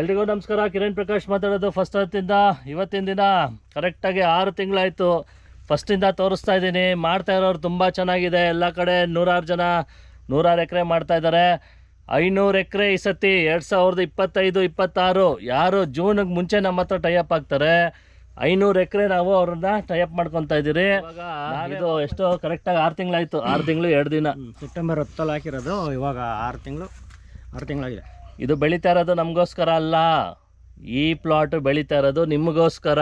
ಎಲ್ರಿಗೂ ನಮಸ್ಕಾರ. ಕಿರಣ್ ಪ್ರಕಾಶ್ ಮಾತಾಡೋದು ಫಸ್ಟ್ ಹತ್ತಿಂದ ಇವತ್ತಿನ ದಿನ ಕರೆಕ್ಟಾಗಿ ಆರು ತಿಂಗಳಾಯಿತು. ಫಸ್ಟಿಂದ ತೋರಿಸ್ತಾ ಇದ್ದೀನಿ. ಮಾಡ್ತಾ ಇರೋರು ತುಂಬ ಚೆನ್ನಾಗಿದೆ. ಎಲ್ಲ ಕಡೆ ನೂರಾರು ಜನ ನೂರಾರು ಎಕರೆ ಮಾಡ್ತಾ ಇದ್ದಾರೆ. ಐನೂರು ಎಕರೆ ಈ ಸತಿ ಎರಡು ಸಾವಿರದ ಇಪ್ಪತ್ತೈದು ಇಪ್ಪತ್ತಾರು. ಯಾರು ಜೂನಿಗೆ ಮುಂಚೆ ನಮ್ಮ ಹತ್ರ ಟೈಅಪ್ ಆಗ್ತಾರೆ. ಐನೂರು ಎಕರೆ ನಾವು ಅವ್ರನ್ನ ಟೈಅಪ್ ಮಾಡ್ಕೊತಾ ಇದ್ದೀರಿ. ಇದು ಎಷ್ಟು ಕರೆಕ್ಟಾಗಿ ಆರು ತಿಂಗಳಾಯಿತು. ಆರು ತಿಂಗಳು ಎರಡು ದಿನ. ಸೆಪ್ಟೆಂಬರ್ ಹತ್ತಲ್ಲಿ ಹಾಕಿರೋದು ಇವಾಗ ಆರು ತಿಂಗಳು ಆರು ತಿಂಗಳಾಗಿದೆ. ಇದು ಬೆಳೀತಾ ಇರೋದು ನಮಗೋಸ್ಕರ ಅಲ್ಲ. ಈ ಪ್ಲಾಟ್ ಬೆಳೀತಾ ಇರೋದು ನಿಮಗೋಸ್ಕರ.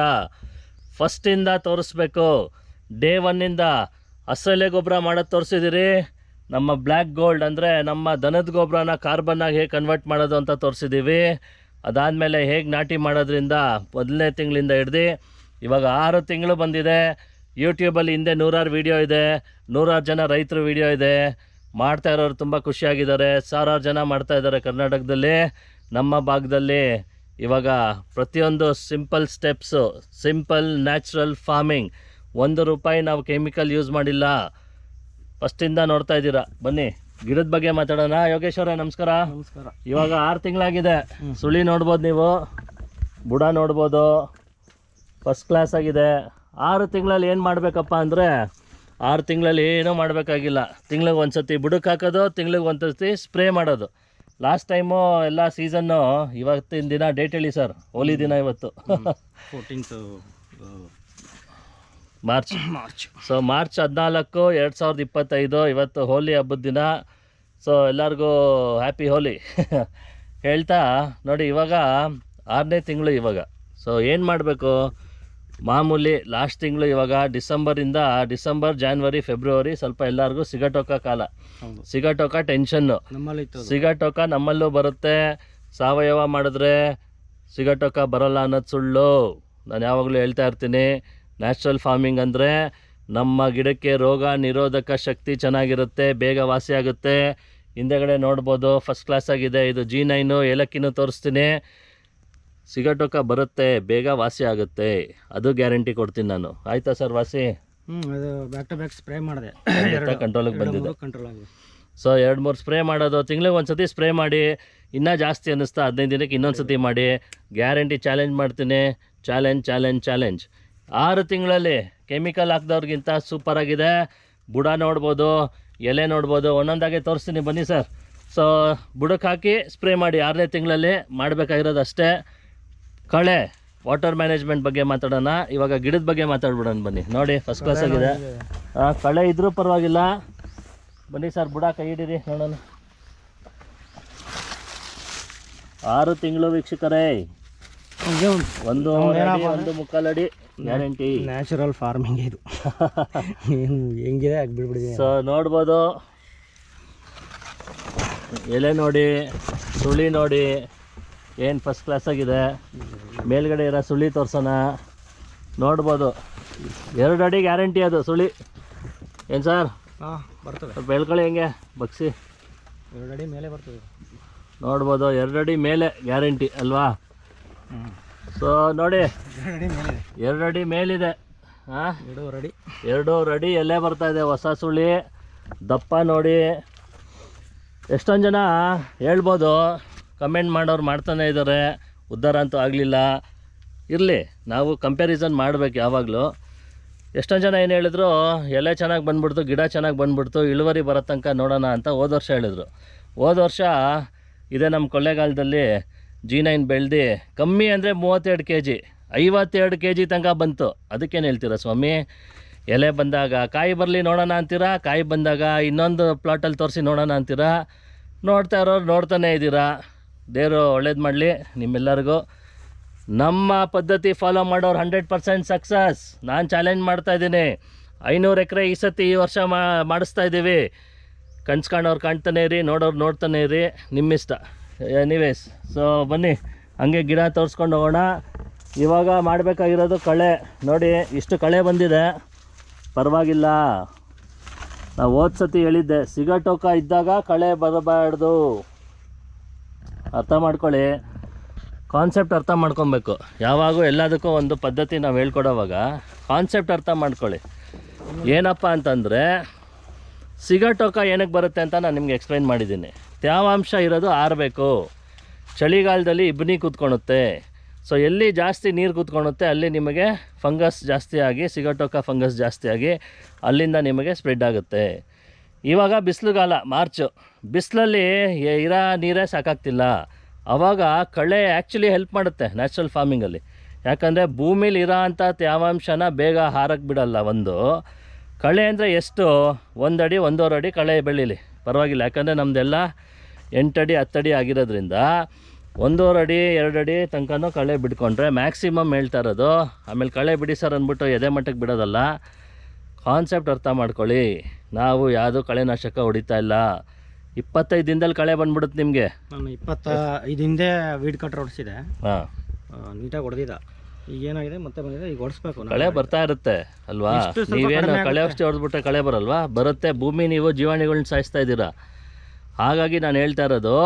ಫಸ್ಟಿಂದ ತೋರಿಸ್ಬೇಕು. ಡೇ ಒನ್ನಿಂದ ಅಸಲೆ ಗೊಬ್ಬರ ಮಾಡೋದು ತೋರಿಸಿದಿರಿ ನಮ್ಮ ಬ್ಲ್ಯಾಕ್ ಗೋಲ್ಡ್ ಅಂದರೆ ನಮ್ಮ ದನದ ಗೊಬ್ಬರನ ಕಾರ್ಬನ್ನಾಗಿ ಹೇಗೆ ಕನ್ವರ್ಟ್ ಮಾಡೋದು ಅಂತ ತೋರಿಸಿದ್ದೀವಿ. ಅದಾದಮೇಲೆ ಹೇಗೆ ನಾಟಿ ಮಾಡೋದ್ರಿಂದ ಮೊದಲನೇ ತಿಂಗಳಿಂದ ಹಿಡ್ದು ಇವಾಗ ಆರು ತಿಂಗಳು ಬಂದಿದೆ. ಯೂಟ್ಯೂಬಲ್ಲಿ ಹಿಂದೆ ನೂರಾರು ವೀಡಿಯೋ ಇದೆ. ನೂರಾರು ಜನ ರೈತರು ವೀಡಿಯೋ ಇದೆ. ಮಾಡ್ತಾ ಇರೋರು ತುಂಬ ಖುಷಿಯಾಗಿದ್ದಾರೆ. ಸಾವಿರಾರು ಜನ ಮಾಡ್ತಾ ಇದ್ದಾರೆ ಕರ್ನಾಟಕದಲ್ಲಿ. ನಮ್ಮ ಭಾಗದಲ್ಲಿ ಇವಾಗ ಪ್ರತಿಯೊಂದು simple steps simple natural farming ಒಂದು ರೂಪಾಯಿ ನಾವು ಕೆಮಿಕಲ್ ಯೂಸ್ ಮಾಡಿಲ್ಲ. ಫಸ್ಟಿಂದ ನೋಡ್ತಾ ಇದ್ದೀರಾ. ಬನ್ನಿ ಗಿಡದ ಬಗ್ಗೆ ಮಾತಾಡೋಣ. ಯೋಗೇಶ್ವರ ನಮಸ್ಕಾರ. ನಮಸ್ಕಾರ. ಇವಾಗ ಆರು ತಿಂಗಳಾಗಿದೆ. ಸುಳಿ ನೋಡ್ಬೋದು ನೀವು. ಬುಡ ನೋಡ್ಬೋದು. ಫಸ್ಟ್ ಕ್ಲಾಸ್ ಆಗಿದೆ. ಆರು ತಿಂಗಳಲ್ಲಿ ಏನು ಮಾಡಬೇಕಪ್ಪ ಅಂದರೆ ಆರು ತಿಂಗಳಲ್ಲಿ ಏನೂ ಮಾಡಬೇಕಾಗಿಲ್ಲ. ತಿಂಗ್ಳಿಗೆ ಒಂದು ಸತಿ ಬುಡಕ್ಕೆ ಹಾಕೋದು ತಿಂಗ್ಳಿಗೆ ಒಂದು ಸತಿ ಸ್ಪ್ರೇ ಮಾಡೋದು. ಲಾಸ್ಟ್ ಟೈಮು ಎಲ್ಲ ಸೀಸನ್ನು ಇವತ್ತಿನ ದಿನ ಡೇಟ್ ಹೇಳಿ ಸರ್ ಹೋಲಿ ದಿನ ಇವತ್ತು. Fourteenth March March so March ಹದಿನಾಲ್ಕು ಎರಡು ಸಾವಿರದ ಇಪ್ಪತ್ತೈದು ಇವತ್ತು ಹೋಲಿ ಹಬ್ಬದ ದಿನ. ಸೊ ಎಲ್ಲರಿಗೂ ಹ್ಯಾಪಿ ಹೋಲಿ. ಹೇಳ್ತಾ ನೋಡಿ ಇವಾಗ ಆರನೇ ತಿಂಗಳು ಇವಾಗ. ಸೊ ಏನು ಮಾಡಬೇಕು? ಮಾಮೂಲಿ ಲಾಸ್ಟ್ ತಿಂಗಳು ಇವಾಗ ಡಿಸೆಂಬರಿಂದ ಡಿಸೆಂಬರ್ ಜಾನ್ವರಿ ಫೆಬ್ರವರಿ ಸ್ವಲ್ಪ ಎಲ್ಲರಿಗೂ ಸಿಗಟೋಕ ಕಾಲ. ಸಿಗಟೋಕ ಟೆನ್ಷನ್ನು ಸಿಗಟೋಕ ನಮ್ಮಲ್ಲೂ ಬರುತ್ತೆ. ಸಾವಯವ ಮಾಡಿದ್ರೆ ಸಿಗಟೋಕ ಬರಲ್ಲ ಅನ್ನೋದು ಸುಳ್ಳು. ನಾನು ಯಾವಾಗಲೂ ಹೇಳ್ತಾ ಇರ್ತೀನಿ. ನ್ಯಾಚುರಲ್ ಫಾರ್ಮಿಂಗ್ ಅಂದರೆ ನಮ್ಮ ಗಿಡಕ್ಕೆ ರೋಗ ನಿರೋಧಕ ಶಕ್ತಿ ಚೆನ್ನಾಗಿರುತ್ತೆ ಬೇಗ ವಾಸಿ ಆಗುತ್ತೆ. ಹಿಂದೆಗಡೆ ನೋಡ್ಬೋದು ಫಸ್ಟ್ ಕ್ಲಾಸ್ ಆಗಿದೆ. ಇದು ಜಿ ನೈನು ಏಲಕ್ಕಿನೂ ತೋರಿಸ್ತೀನಿ. ಸಿಗಟೋಕ ಬರುತ್ತೆ ಬೇಗ ವಾಸಿ ಆಗುತ್ತೆ. ಅದು ಗ್ಯಾರಂಟಿ ಕೊಡ್ತೀನಿ ನಾನು. ಆಯ್ತಾ ಸರ್ ವಾಸಿ? ಹ್ಞೂ ಅದು ಬ್ಯಾಕ್ ಟು ಬ್ಯಾಕ್ ಸ್ಪ್ರೇ ಮಾಡಿದೆ. ಕಂಟ್ರೋಲಿಗೆ ಬಂದಿದೆ. ಕಂಟ್ರೋಲ್ ಆಗಿದೆ ಸೊ ಎರಡು ಮೂರು ಸ್ಪ್ರೇ ಮಾಡೋದು ತಿಂಗಳಿಗೆ ಒಂದು ಸತಿ ಸ್ಪ್ರೇ ಮಾಡಿ ಇನ್ನೂ ಜಾಸ್ತಿ ಅನ್ನಿಸ್ತಾ ಹದಿನೈದು ದಿನಕ್ಕೆ ಇನ್ನೊಂದು ಸತಿ ಮಾಡಿ. ಗ್ಯಾರಂಟಿ ಚಾಲೆಂಜ್ ಮಾಡ್ತೀನಿ. ಚಾಲೆಂಜ್ ಚಾಲೆಂಜ್ ಚಾಲೆಂಜ್ ಆರು ತಿಂಗಳಲ್ಲಿ ಕೆಮಿಕಲ್ ಹಾಕ್ದವ್ರಿಗಿಂತ ಸೂಪರಾಗಿದೆ ಬುಡ ನೋಡ್ಬೋದು ಎಲೆ ನೋಡ್ಬೋದು. ಒಂದೊಂದಾಗೆ ತೋರಿಸ್ತೀನಿ ಬನ್ನಿ ಸರ್. ಸೊ ಬುಡಕ್ಕೆ ಹಾಕಿ ಸ್ಪ್ರೇ ಮಾಡಿ. ಆರನೇ ತಿಂಗಳಲ್ಲಿ ಮಾಡಬೇಕಾಗಿರೋದು ಅಷ್ಟೇ ಕಳೆ ವಾಟರ್ ಮ್ಯಾನೇಜ್ಮೆಂಟ್ ಬಗ್ಗೆ ಮಾತಾಡೋಣ. ಇವಾಗ ಗಿಡದ ಬಗ್ಗೆ ಮಾತಾಡ್ಬಿಡೋಣ ಬನ್ನಿ. ನೋಡಿ ಫಸ್ಟ್ ಕ್ಲಾಸ್ ಆಗಿದೆ. ಕಳೆ ಇದ್ರೂ ಪರವಾಗಿಲ್ಲ. ಬನ್ನಿ ಸರ್ ಬುಡ ಕೈ ಹಿಡೀರಿ ನೋಡೋಣ. ಆರು ತಿಂಗಳು ವೀಕ್ಷಕರೇ. ಒಂದು ಒಂದು ಅಡಿ, ಒಂದು ಮುಕ್ಕಾಲು ಅಡಿ ಗ್ಯಾರಂಟಿ. ನ್ಯಾಚುರಲ್ ಫಾರ್ಮಿಂಗ್ ಇದು. ಹೆಂಗಿದೆ? ಆಗಿ ಬಿಡ್ಬಿಡಿದೆ ಸೊ ನೋಡ್ಬೋದು. ಎಲೆ ನೋಡಿ ಸುಳಿ ನೋಡಿ ಏನು ಫಸ್ಟ್ ಕ್ಲಾಸ್ ಆಗಿದೆ? ಮೇಲ್ಗಡೆ ಇರೋ ಸುಳಿ ತೋರ್ಸೋಣ. ನೋಡ್ಬೋದು. ಎರಡು ಅಡಿ ಗ್ಯಾರಂಟಿ ಅದು ಸುಳಿ. ಏನು ಸರ್ ಹಾಂ ಬರ್ತದೆ. ಬೆಳ್ಕೊಳ್ಳಿ ಹೆಂಗೆ? ಬಗ್ಸಿ. ಎರಡು ಅಡಿ ಮೇಲೆ ಬರ್ತದೆ. ನೋಡ್ಬೋದು ಎರಡು ಅಡಿ ಮೇಲೆ ಗ್ಯಾರಂಟಿ ಅಲ್ವಾ? ಸೊ ನೋಡಿ. ಎರಡು ಅಡಿ ಮೇಲಿದೆ. ಹಾಂ? ಎರಡೂವರೆ ಅಡಿ. ಎರಡು ಅಡಿ ಎಲ್ಲೇ ಬರ್ತಾ ಇದೆ ಹೊಸ ಸುಳಿ? ದಪ್ಪ ನೋಡಿ. ಎಷ್ಟೊಂದು ಜನ ಹೇಳ್ಬೋದು. ಕಮೆಂಟ್ ಮಾಡೋರು ಮಾಡ್ತಾನೆ ಇದ್ದಾರೆ. ಉದ್ಧಾರ ಅಂತೂ ಆಗಲಿಲ್ಲ. ಇರಲಿ, ನಾವು ಕಂಪ್ಯಾರಿಸನ್ ಮಾಡಬೇಕು ಯಾವಾಗಲೂ. ಎಷ್ಟೊಂದು ಜನ ಏನು ಹೇಳಿದ್ರು, ಎಲೆ ಚೆನ್ನಾಗಿ ಬಂದ್ಬಿಡ್ತು, ಗಿಡ ಚೆನ್ನಾಗಿ ಬಂದ್ಬಿಡ್ತು, ಇಳುವರಿ ಬರೋ ತನಕ ನೋಡೋಣ ಅಂತ ಹೋದ ವರ್ಷ ಹೇಳಿದರು. ಹೋದ ವರ್ಷ ಇದೇ ನಮ್ಮ ಕೊಳ್ಳೇಗಾಲದಲ್ಲಿ ಜಿ ನೈನ್ ಬೆಳೆದು ಕಮ್ಮಿ ಅಂದರೆ ಮೂವತ್ತೆರಡು ಕೆ ಜಿ ಐವತ್ತೆರಡು ಕೆ ಜಿ ತನಕ ಬಂತು. ಅದಕ್ಕೇನು ಹೇಳ್ತೀರಾ ಸ್ವಾಮಿ? ಎಲೆ ಬಂದಾಗ ಕಾಯಿ ಬರಲಿ ನೋಡೋಣ ಅಂತೀರಾ? ಕಾಯಿ ಬಂದಾಗ ಇನ್ನೊಂದು ಪ್ಲಾಟಲ್ಲಿ ತೋರಿಸಿ ನೋಡೋಣ ಅಂತೀರಾ? ನೋಡ್ತಾ ಇರೋರು ನೋಡ್ತಾನೆ ಇದ್ದೀರಾ? ದೇವರು ಒಳ್ಳೇದು ಮಾಡಲಿ ನಿಮ್ಮೆಲ್ಲರಿಗೂ. ನಮ್ಮ ಪದ್ಧತಿ ಫಾಲೋ ಮಾಡೋರು ಹಂಡ್ರೆಡ್ ಪರ್ಸೆಂಟ್ ಸಕ್ಸಸ್ ನಾನು ಚಾಲೆಂಜ್ ಮಾಡ್ತಾ ಇದ್ದೀನಿ. ಐನೂರು ಎಕರೆ ಈ ಸತಿ ಈ ವರ್ಷ ಮಾಡಿಸ್ತಾ ಇದ್ದೀವಿ. ಕಣ್ಸ್ಕೊಂಡವ್ರು ಕಾಣ್ತಾನೆ ಇರಿ, ನೋಡೋರು ನೋಡ್ತಾನೆ ಇರಿ. ನಿಮ್ಮಿಷ್ಟ. ಎನಿವೇಸ್ ಸೊ ಬನ್ನಿ, ಹಂಗೆ ಗಿಡ ತೋರಿಸ್ಕೊಂಡು ಹೋಗೋಣ. ಇವಾಗ ಮಾಡಬೇಕಾಗಿರೋದು ಕಳೆ. ನೋಡಿ, ಇಷ್ಟು ಕಳೆ ಬಂದಿದೆ. ಪರವಾಗಿಲ್ಲ. ನಾವು ಹೋದ ಸತಿ ಹೇಳಿದ್ದೆ, ಸಿಗಟೋಕ ಇದ್ದಾಗ ಕಳೆ ಬರಬಾರ್ದು. ಅರ್ಥ ಮಾಡ್ಕೊಳ್ಳಿ. ಕಾನ್ಸೆಪ್ಟ್ ಅರ್ಥ ಮಾಡ್ಕೊಬೇಕು. ಯಾವಾಗೂ ಎಲ್ಲದಕ್ಕೂ ಒಂದು ಪದ್ಧತಿ ನಾವು ಹೇಳ್ಕೊಡೋವಾಗ ಕಾನ್ಸೆಪ್ಟ್ ಅರ್ಥ ಮಾಡ್ಕೊಳ್ಳಿ. ಏನಪ್ಪ ಅಂತಂದರೆ ಸಿಗಟೋಕ ಏನಕ್ಕೆ ಬರುತ್ತೆ ಅಂತ ನಾನು ನಿಮ್ಗೆ ಎಕ್ಸ್ಪ್ಲೈನ್ ಮಾಡಿದ್ದೀನಿ. ತೇವಾಂಶ ಇರೋದು ಆರಬೇಕು ಚಳಿಗಾಲದಲ್ಲಿ ಇಬ್ಬನಿ ಕೂತ್ಕೊಳುತ್ತೆ ಸೊ ಎಲ್ಲಿ ಜಾಸ್ತಿ ನೀರು ಕೂತ್ಕೊಳುತ್ತೆ ಅಲ್ಲಿ ನಿಮಗೆ ಫಂಗಸ್ ಜಾಸ್ತಿ ಆಗಿ ಸಿಗಟೋಕ ಫಂಗಸ್ ಜಾಸ್ತಿ ಆಗಿ ಅಲ್ಲಿಂದ ನಿಮಗೆ ಸ್ಪ್ರೆಡ್ ಆಗುತ್ತೆ. ಇವಾಗ ಬಿಸಿಲುಗಾಲ, ಮಾರ್ಚು. ಬಿಸಿಲಲ್ಲಿ ಇರೋ ನೀರೇ ಸಾಕಾಗ್ತಿಲ್ಲ. ಆವಾಗ ಕಳೆ ಆ್ಯಕ್ಚುಲಿ ಹೆಲ್ಪ್ ಮಾಡುತ್ತೆ ನ್ಯಾಚುರಲ್ ಫಾರ್ಮಿಂಗಲ್ಲಿ ಯಾಕಂದರೆ ಭೂಮಿಲಿ ಇರೋ ಅಂಥ ತೇವಾಂಶನ ಬೇಗ ಹಾರಕ್ಕೆ ಬಿಡಲ್ಲ ಒಂದು. ಕಳೆ ಅಂದರೆ ಎಷ್ಟು? ಒಂದಡಿ, ಒಂದೂವರೆ ಅಡಿ ಕಳೆ ಬೆಳೀಲಿ. ಪರವಾಗಿಲ್ಲ, ಯಾಕಂದರೆ ನಮ್ಮದೆಲ್ಲ ಎಂಟಡಿ, ಹತ್ತಡಿ ಆಗಿರೋದ್ರಿಂದ ಒಂದೂವರೆ ಅಡಿ ಎರಡು ಅಡಿ ತನಕನೂ ಕಳೆ ಬಿಡ್ಕೊಂಡ್ರೆ ಮ್ಯಾಕ್ಸಿಮಮ್ ಹೇಳ್ತಾ ಇರೋದು, ಆಮೇಲೆ ಕಳೆ ಬಿಡಿ ಸರ್ ಅಂದ್ಬಿಟ್ಟು ಎದೆ ಮಟ್ಟಕ್ಕೆ ಬಿಡೋದಲ್ಲ. ಕಾನ್ಸೆಪ್ಟ್ ಅರ್ಥ ಮಾಡ್ಕೊಳ್ಳಿ. ನಾವು ಯಾವುದು ಕಳೆನಾಶಕ ಹೊಡಿತಾ ಇಲ್ಲ. ಇಪ್ಪತ್ತೈದು ದಿನದಲ್ಲಿ ಕಳೆ ಬಂದ್ಬಿಡುತ್ತೆ ನಿಮಗೆ. ನಾನು ಇಪ್ಪತ್ತ ಹಿಂದೆ ವೀಡ್ ಕಟ್ರ್ ಹೊಡಿಸಿದೆ. ಹಾಂ. ನೀಟಾಗಿ ಹೊಡೆದಿದ್ದ ಈಗ ಏನಾಗಿದೆ? ಮತ್ತೆ ಬಂದಿದೆ. ಈಗ ಹೊಡಿಸ್ಬೇಕು ಕಳೆ ಬರ್ತಾ ಇರುತ್ತೆ ಅಲ್ವಾ? ಇಷ್ಟು ಸ್ವಲ್ಪ ನೀವೇನು ಕಡಿಮೆ ಕಳೆ ಔಷಧಿ ಹೊಡೆದ್ಬಿಟ್ರೆ ಕಳೆ ಬರಲ್ವಾ? ಬರುತ್ತೆ. ಭೂಮಿ ನೀವು ಜೀವಾಣಿಗಳನ್ನ ಸಾಯಿಸ್ತಾ ಇದ್ದೀರಾ. ಹಾಗಾಗಿ ನಾನು ಹೇಳ್ತಾ ಇರೋದು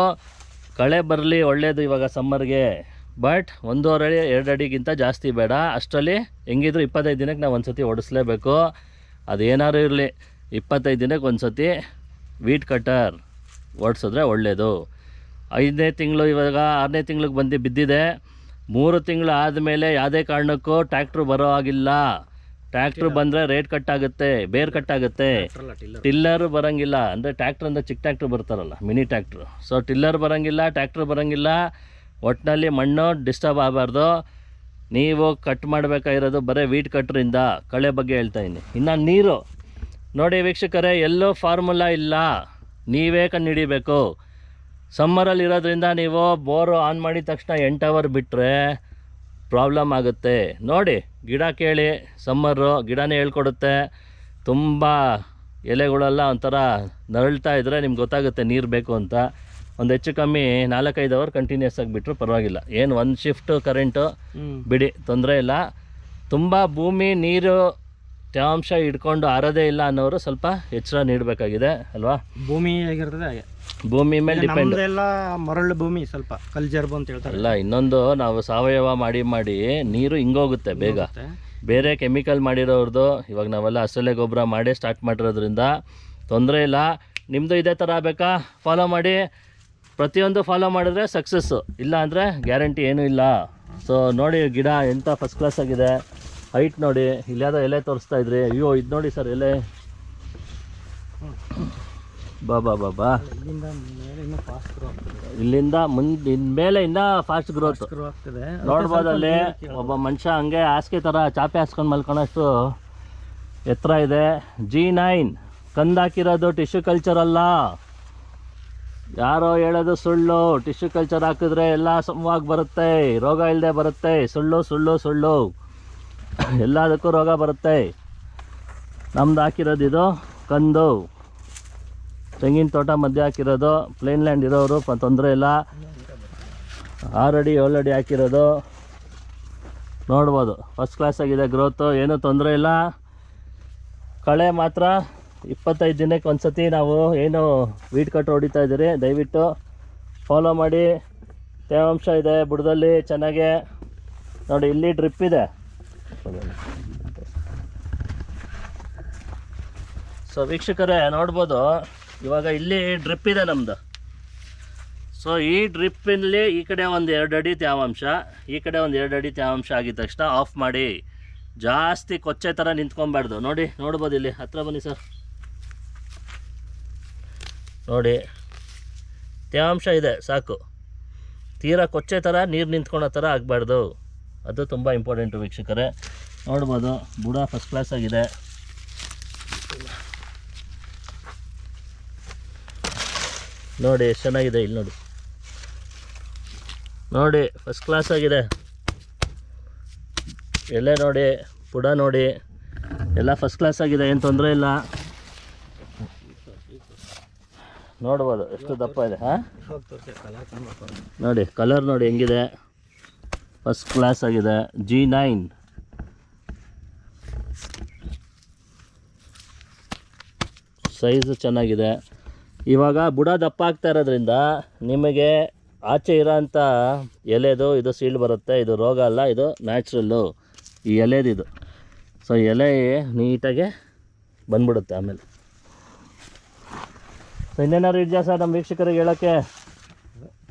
ಕಳೆ ಬರಲಿ ಒಳ್ಳೆಯದು ಇವಾಗ ಸಮ್ಮರ್ಗೆ. ಬಟ್ ಒಂದೂವರೆ ಅಡಿ ಎರಡು ಅಡಿಗಿಂತ ಜಾಸ್ತಿ ಬೇಡ. ಅಷ್ಟರಲ್ಲಿ ಹೆಂಗಿದ್ರು ಇಪ್ಪತ್ತೈದು ದಿನಕ್ಕೆ ನಾವು ಒಂದು ಸತಿ ಹೊಡಿಸ್ಲೇಬೇಕು. ಅದೇನಾದ್ರು ಇರಲಿ. ಇಪ್ಪತ್ತೈದು ದಿನಕ್ಕೆ ಒಂದು ಸತಿ ವೀಟ್ ಕಟ್ಟರ್ ಓಡಿಸಿದ್ರೆ ಒಳ್ಳೆಯದು ಐದನೇ ತಿಂಗಳು ಇವಾಗ ಆರನೇ ತಿಂಗ್ಳಿಗೆ ಬಂದು ಬಿದ್ದಿದೆ. ಮೂರು ತಿಂಗಳು ಆದಮೇಲೆ ಯಾವುದೇ ಕಾರಣಕ್ಕೂ ಟ್ಯಾಕ್ಟ್ರು ಬರೋ ಆಗಿಲ್ಲ ಟ್ಯಾಕ್ಟ್ರು ಬಂದರೆ ರೇಟ್ ಕಟ್ ಆಗುತ್ತೆ ಬೇರ್ ಕಟ್ ಆಗುತ್ತೆ ಟಿಲ್ಲರ್ ಟಿಲ್ಲರ್ ಬರಂಗಿಲ್ಲ. ಅಂದರೆ ಟ್ಯಾಕ್ಟ್ರ್ ಅಂದರೆ ಚಿಕ್ಕ ಟ್ಯಾಕ್ಟ್ರ್ ಬರ್ತಾರಲ್ಲ ಮಿನಿ ಟ್ಯಾಕ್ಟ್ರು ಸೊ ಟಿಲ್ಲರ್ ಬರೋಂಗಿಲ್ಲ ಟ್ಯಾಕ್ಟ್ರ್ ಬರೋಂಗಿಲ್ಲ. ಒಟ್ಟಿನಲ್ಲಿ ಮಣ್ಣು ಡಿಸ್ಟರ್ಬ್ ಆಗಬಾರ್ದು. ನೀವು ಕಟ್ ಮಾಡಬೇಕಾಗಿರೋದು ಬರೀ ವೀಟ್ ಕಟ್ರಿಂದ. ಕಳೆ ಬಗ್ಗೆ ಹೇಳ್ತಾ ಇದ್ದೀನಿ. ಇನ್ನು ನೀರು. ನೋಡಿ ವೀಕ್ಷಕರೇ, ಎಲ್ಲೂ ಫಾರ್ಮುಲಾ ಇಲ್ಲ. ನೀವೇ ಕಂಡುಹಿಡಿಬೇಕು ಸಮ್ಮರಲ್ಲಿ ಇರೋದ್ರಿಂದ ನೀವು ಬೋರು ಆನ್ ಮಾಡಿದ ತಕ್ಷಣ ಎಂಟು ಅವರ್ ಬಿಟ್ಟರೆ ಪ್ರಾಬ್ಲಮ್ ಆಗುತ್ತೆ. ನೋಡಿ, ಗಿಡ ಕೇಳಿ, ಸಮ್ಮರು, ಗಿಡನೇ ಹೇಳ್ಕೊಡುತ್ತೆ. ತುಂಬ ಎಲೆಗಳೆಲ್ಲ ಒಂಥರ ನರಳ್ತಾ ಇದ್ದರೆ ನಿಮ್ಗೆ ಗೊತ್ತಾಗುತ್ತೆ ನೀರು ಬೇಕು ಅಂತ. ಒಂದು ಹೆಚ್ಚು ಕಮ್ಮಿ ನಾಲ್ಕೈದು ಅವರ್ ಕಂಟಿನ್ಯೂಸ್ ಆಗಿ ಬಿಟ್ಟರು ಪರವಾಗಿಲ್ಲ. ಏನು ಒಂದು ಶಿಫ್ಟ್ ಕರೆಂಟು ಬಿಡಿ ತೊಂದರೆ ಇಲ್ಲ. ತುಂಬ ಭೂಮಿ ನೀರು ತೇವಾಂಶ ಹಿಡ್ಕೊಂಡು ಆರೋದೇ ಇಲ್ಲ ಅನ್ನೋರು ಸ್ವಲ್ಪ ಎಚ್ಚರ ನೀಡಬೇಕಾಗಿದೆ ಅಲ್ವಾ? ಭೂಮಿ ಹೇಗಿರ್ತದೆ ಹಾಗೆ. ಭೂಮಿ ಮೇಲೆ ಡಿಪೆಂಡ್ ಎಲ್ಲ ಮರಳು ಭೂಮಿ ಸ್ವಲ್ಪ ಕಲ್ಜರ್ಬು ಅಂತ ಹೇಳ್ತಾರೆ. ಅಲ್ಲ ಇನ್ನೊಂದು ನಾವು ಸಾವಯವ ಮಾಡಿ ಮಾಡಿ ನೀರು ಹಿಂಗೋಗುತ್ತೆ ಬೇಗ. ಬೇರೆ ಕೆಮಿಕಲ್ ಮಾಡಿರೋರ್ದು ಇವಾಗ ನಾವೆಲ್ಲ ಹಸಲೆ ಗೊಬ್ಬರ ಮಾಡೇ ಸ್ಟಾರ್ಟ್ ಮಾಡಿರೋದ್ರಿಂದ ತೊಂದರೆ ಇಲ್ಲ. ನಿಮ್ಮದು ಇದೇ ಥರ ಬೇಕಾ ಫಾಲೋ ಮಾಡಿ. ಪ್ರತಿಯೊಂದು ಫಾಲೋ ಮಾಡಿದ್ರೆ ಸಕ್ಸಸ್ಸು ಇಲ್ಲ ಅಂದರೆ ಗ್ಯಾರಂಟಿ ಏನೂ ಇಲ್ಲ. ಸೊ ನೋಡಿ ಗಿಡ ಎಂಥ ಫಸ್ಟ್ ಕ್ಲಾಸ್ ಆಗಿದೆ. ಹೈಟ್ ನೋಡಿ ಇಲ್ಲಾದ ಎಲೆ ತೋರಿಸ್ತಾ ಇದ್ರಿ. ಅಯ್ಯೋ ಇದು ನೋಡಿ ಸರ್ ಎಲೆ. ಬಾ ಬಾ ಬಾ ಬಾ. ಇಲ್ಲಿಂದ ಮುಂದೆ ಮೇಲೆ ಇನ್ನ ಫಾಸ್ಟ್ ಗ್ರೋತ್ ನೋಡ್ಬೋದು ಅಲ್ಲಿ ಒಬ್ಬ ಮನುಷ್ಯ ಹಂಗೆ ಹಾಸಿಗೆ ಥರ ಚಾಪೆ ಹಾಸ್ಕೊಂಡು ಮಲ್ಕೊಳಷ್ಟು ಎತ್ತರ ಇದೆ. ಜಿ ನೈನ್ ಕಂದಾಕಿರೋದು ಟಿಶ್ಯೂ ಕಲ್ಚರ್ ಅಲ್ಲ. ಯಾರೋ ಹೇಳೋದು ಸುಳ್ಳು ಟಿಶ್ಯೂ ಕಲ್ಚರ್ ಹಾಕಿದ್ರೆ ಎಲ್ಲ ಸಮವಾಗಿ ಬರುತ್ತೆ, ರೋಗ ಇಲ್ಲದೆ ಬರುತ್ತೆ, ಸುಳ್ಳು ಸುಳ್ಳು ಸುಳ್ಳು. ಎಲ್ಲದಕ್ಕೂ ರೋಗ ಬರುತ್ತೆ. ನಮ್ದು ಹಾಕಿರೋದು ಇದು ಕಂದು. ತೆಂಗಿನ ತೋಟ ಮಧ್ಯೆ ಹಾಕಿರೋದು ಪ್ಲೇನ್ ಲ್ಯಾಂಡ್ ಇರೋರು ತೊಂದರೆ ಇಲ್ಲ. ಆರು ಅಡಿ ಹಾಕಿರೋದು. ನೋಡ್ಬೋದು ಫಸ್ಟ್ ಕ್ಲಾಸ್ ಆಗಿದೆ ಗ್ರೋತು ಏನೂ ತೊಂದರೆ ಇಲ್ಲ. ಕಳೆ ಮಾತ್ರ ಇಪ್ಪತ್ತೈದು ದಿನಕ್ಕೆ ಒಂದು ಸತಿ ನಾವು ಏನು ವೀಟ್ ಕಟ್ ಹೊಡಿತಾ ಇದ್ದೀರಿ, ದಯವಿಟ್ಟು ಫಾಲೋ ಮಾಡಿ. ತೇವಾಂಶ ಇದೆ, ಬುಡದಲ್ಲಿ ಚೆನ್ನಾಗೆ. ನೋಡಿ, ಇಲ್ಲಿ ಡ್ರಿಪ್ ಇದೆ. ಸೊ ವೀಕ್ಷಕರೇ, ನೋಡ್ಬೋದು, ಇವಾಗ ಇಲ್ಲಿ ಡ್ರಿಪ್ ಇದೆ ನಮ್ಮದು ಸೊ ಈ ಡ್ರಿಪ್ಪಿನಲ್ಲಿ ಈ ಕಡೆ ಒಂದು ಎರಡು ಅಡಿ ತೇವಾಂಶ, ಈ ಕಡೆ ಒಂದು ಎರಡು ಅಡಿ ತೇವಾಂಶ ಆಗಿದ ತಕ್ಷಣ ಆಫ್ ಮಾಡಿ. ಜಾಸ್ತಿ ಕೊಚ್ಚೆ ಥರ ನಿಂತ್ಕೊಬಾರ್ದು ನೋಡಿ, ನೋಡ್ಬೋದು ಇಲ್ಲಿ. ಹತ್ರ ಬನ್ನಿ ಸರ್. ನೋಡಿ. ತೇವಾಂಶ ಇದೆ, ಸಾಕು. ತೀರಾ ಕೊಚ್ಚೆ ಥರ ನೀರು ನಿಂತ್ಕೊಳ್ಳೋ ಥರ ಆಗಬಾರ್ದು. ಅದು ತುಂಬ ಇಂಪಾರ್ಟೆಂಟು ವೀಕ್ಷಕರೇ. ನೋಡ್ಬೋದು, ಬುಡ ಫಸ್ಟ್ ಕ್ಲಾಸ್ ಆಗಿದೆ. ನೋಡಿ, ಎಷ್ಟು ಚೆನ್ನಾಗಿದೆ ಇಲ್ಲಿ ನೋಡಿ. ನೋಡಿ ಫಸ್ಟ್ ಕ್ಲಾಸ್ ಆಗಿದೆ. ಎಲ್ಲೇ ನೋಡಿ, ಬುಡ ನೋಡಿ. ಎಲ್ಲ ಫಸ್ಟ್ ಕ್ಲಾಸ್ ಆಗಿದೆ, ಏನು ತೊಂದರೆ ಇಲ್ಲ. ನೋಡ್ಬೋದು, ಎಷ್ಟು ದಪ್ಪ ಇದೆ, ಹಾಂ? ನೋಡಿ ಕಲರ್ ನೋಡಿ ಹೆಂಗಿದೆ. ಫಸ್ಟ್ ಕ್ಲಾಸ್ ಆಗಿದೆ ಜಿ ನೈನ್ ಸೈಜು ಚೆನ್ನಾಗಿದೆ. ಇವಾಗ ಬುಡ ದಪ್ಪ ಆಗ್ತಾ ಇರೋದ್ರಿಂದ ನಿಮಗೆ ಆಚೆ ಇರೋಂಥ ಎಲೆದು ಇದು ಸೀಲ್ಡ್ ಬರುತ್ತೆ. ಇದು ರೋಗ ಅಲ್ಲ, ಇದು ನ್ಯಾಚುರಲ್ಲು ಈ ಎಲೆದಿದು. ಸೊ ಎಲೆ ನೀಟಾಗೆ ಬಂದ್ಬಿಡುತ್ತೆ ಆಮೇಲೆ. ಸೊ ಇನ್ನೇನಾದ್ರು ಇದೆಯಾ ಸರ್ ನಮ್ಮ ವೀಕ್ಷಕರಿಗೆ ಹೇಳೋಕ್ಕೆ?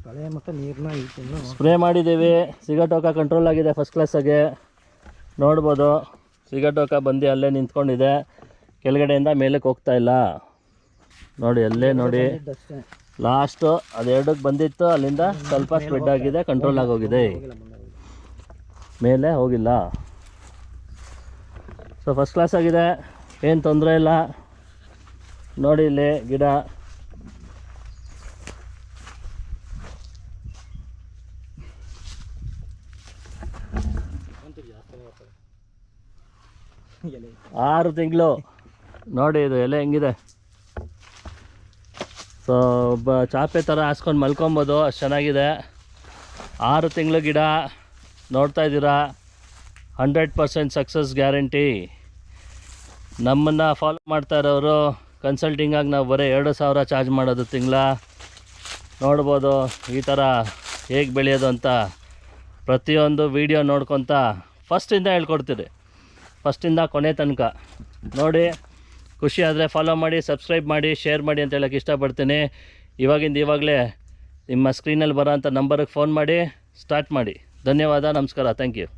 ಕಳೆ ಮತ್ತು ನೀರನ್ನ ಸ್ಪ್ರೇ ಮಾಡಿದ್ದೀವಿ. ಸಿಗಟೋಕ ಕಂಟ್ರೋಲ್ ಆಗಿದೆ ಫಸ್ಟ್ ಕ್ಲಾಸಾಗೆ ನೋಡ್ಬೋದು. ಸಿಗಟೋಕ ಬಂದು ಅಲ್ಲೇ ನಿಂತ್ಕೊಂಡಿದೆ. ಕೆಳಗಡೆಯಿಂದ ಮೇಲಕ್ಕೆ ಹೋಗ್ತಾ ಇಲ್ಲ. ನೋಡಿ ಅಲ್ಲೇ ನೋಡಿ. ಲಾಸ್ಟು ಅದು ಎರಡಕ್ಕೆ ಬಂದಿತ್ತು. ಅಲ್ಲಿಂದ ಸ್ವಲ್ಪ ಸ್ಪ್ರೆಡ್ ಆಗಿದೆ ಕಂಟ್ರೋಲ್ ಆಗೋಗಿದೆ. ಮೇಲೆ ಹೋಗಿಲ್ಲ. ಸೊ ಫಸ್ಟ್ ಕ್ಲಾಸ್ ಆಗಿದೆ. ಏನು ತೊಂದರೆ ಇಲ್ಲ. ನೋಡಿ ಇಲ್ಲಿ ಗಿಡ ಎಲೆ ಆರು ತಿಂಗಳು. ನೋಡಿ, ಇದು ಎಲೆ ಹೆಂಗಿದೆ. ಸೊ ಒಬ್ಬ ಚಾಪೆ ಥರ ಹಾಸ್ಕೊಂಡು ಮಲ್ಕೊಬೋದು, ಅಷ್ಟು ಚೆನ್ನಾಗಿದೆ. ಆರು ತಿಂಗಳು ಗಿಡ, ನೋಡ್ತಾ ಇದ್ದೀರಾ? ಹಂಡ್ರೆಡ್ ಪರ್ಸೆಂಟ್ ಸಕ್ಸಸ್ ಗ್ಯಾರಂಟಿ ನಮ್ಮನ್ನು ಫಾಲೋ ಮಾಡ್ತಾ ಇರೋರು ಕನ್ಸಲ್ಟಿಂಗಾಗಿ ನಾವು ಬರೀ ಎರಡು ಸಾವಿರ ಚಾರ್ಜ್ ಮಾಡೋದು ತಿಂಗಳ. ನೋಡ್ಬೋದು, ಈ ಥರ ಹೇಗೆ ಬೆಳೆಯೋದು ಅಂತ. ಪ್ರತಿಯೊಂದು ವೀಡಿಯೋ ನೋಡ್ಕೊತ ಫಸ್ಟಿಂದ ಹೇಳ್ಕೊಡ್ತೀರಿ ಫಸ್ಟಿಂದ ಕೊನೆ ತನಕ. ನೋಡಿ, ಖುಷಿ ಆದರೆ ಫಾಲೋ ಮಾಡಿ ಸಬ್ಸ್ಕ್ರೈಬ್ ಮಾಡಿ ಶೇರ್ ಮಾಡಿ ಅಂತ ಹೇಳೋಕ್ಕೆ ಇಷ್ಟಪಡ್ತೀನಿ. ಇವಾಗಿಂದ ಇವಾಗಲೇ ನಿಮ್ಮ ಸ್ಕ್ರೀನಲ್ಲಿ ಬರೋ ಅಂಥ ನಂಬರಿಗೆ ಫೋನ್ ಮಾಡಿ ಸ್ಟಾರ್ಟ್ ಮಾಡಿ. ಧನ್ಯವಾದ, ನಮಸ್ಕಾರ ಥ್ಯಾಂಕ್ ಯು